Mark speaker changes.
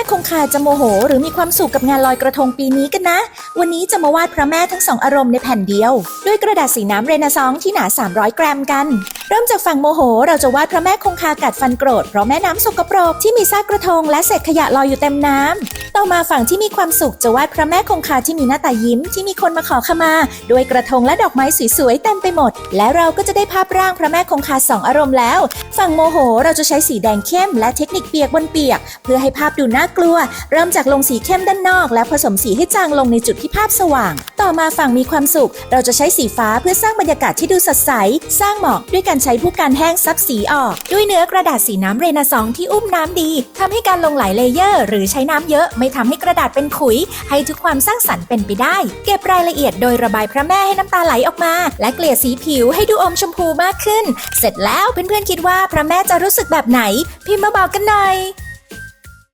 Speaker 1: ม่คงคาจะโมโห หรือมีความสุขกับงานลอยกระทงปีนี้กันนะ วันนี้จะมาวาดพระแม่ทั้งสองอารมณ์ในแผ่นเดียว ด้วยกระดาษสีน้ำเรเนซองส์ที่หนา 300 กรัมกัน เริ่มจากฝั่งโมโห เราจะวาดพระแม่คงคากัดฟันโกรธเพราะแม่น้ำสกปรกที่มีซากกระทงและเศษขยะลอยอยู่เต็มน้ำต่อมาฝั่งที่มีความสุขจะวาดพระแม่คงคาที่มีหน้าตายิ้มที่มีคนมาขอขมา ด้วยกระทงและดอกไม้สวยๆเต็มไปหมด และเราก็จะได้ภาพร่างพระแม่คงคาสองอารมณ์แล้ว ฝั่งโมโหเราจะใช้สีแดงเข้มและเทคนิคเปียกบนเปียก เพื่อให้ภาพดูน่ากลัว เริ่มจากลงสีเข้มด้านนอก และผสมสีให้จางลงในจุดที่ภาพสว่าง ต่อมาฝั่งมีความสุข เราจะใช้สีฟ้าเพื่อสร้างบรรยากาศที่ดูสดใส สร้างหมอกด้วยการใช้ผู้การแห้งซับสีออก ด้วยเนื้อกระดาษสีน้ำเรนาซองส์ที่อุ้มน้ำดีทำให้การลงหลายเลเยอร์ หรือใช้น้ำเยอะไม่ทำให้กระดาษเป็นขุย ให้ทุกความสร้างสรรค์เป็นไปได้ เก็บรายละเอียดโดยระบายพระแม่ให้น้ำตาไหลออกมา และเกลี่ยสีผิวให้ดูอมชมพูมากขึ้น เสร็จแล้วเพื่อนๆคิดว่าพระแม่จะรู้สึกแบบไหน พิมพ์มาบอกกันหน่อย